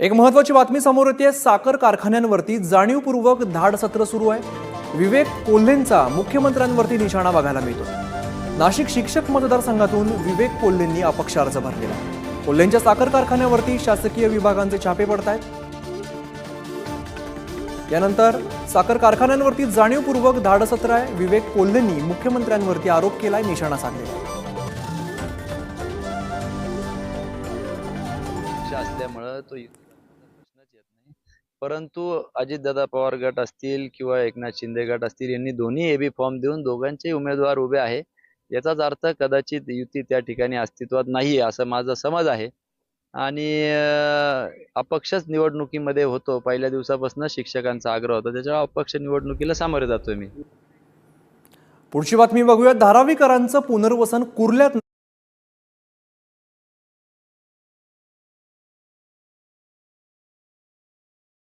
एक महत्वाची बातमी समोर येते साखर कारखान्यांवरती जाणीवपूर्वक धाड सत्र सुरू आहे. विवेक कोल्हेंचा मुख्यमंत्र्यांवरती निशाणा बघायला मिळतो. नाशिक शिक्षक मतदारसंघातून विवेक कोल्हेंनी अपक्ष अर्ज भरलेला. कोल्हेंच्या साखर कारखान्यावरती शासकीय विभागांचे छापे पडत आहेत यानंतर साखर कारखान्यांवरती जाणीवपूर्वक धाडसत्र आहे. विवेक कोल्हेंनी मुख्यमंत्र्यांवरती आरोप केलाय निशाणा साधलेला आहे. असल्यामुळं तो युतीचा प्रश्नच येत नाही परंतु अजितदादा पवार गट असतील किंवा एकनाथ शिंदे गट असतील यांनी दोन्ही एबी फॉर्म देऊन दोघांचे उमेदवार उभे आहे. याचाच अर्थ कदाचित युती त्या ठिकाणी अस्तित्वात नाही असं माझा समज आहे. आणि अपक्षच निवडणुकीमध्ये होतो. पहिल्या दिवसापासून शिक्षकांचा आग्रह होता. त्याच्यामुळे अपक्ष निवडणुकीला सामोरे जातोय मी. पुढची बातमी बघूया धारावीकरांचं पुनर्वसन कुर्ल्यात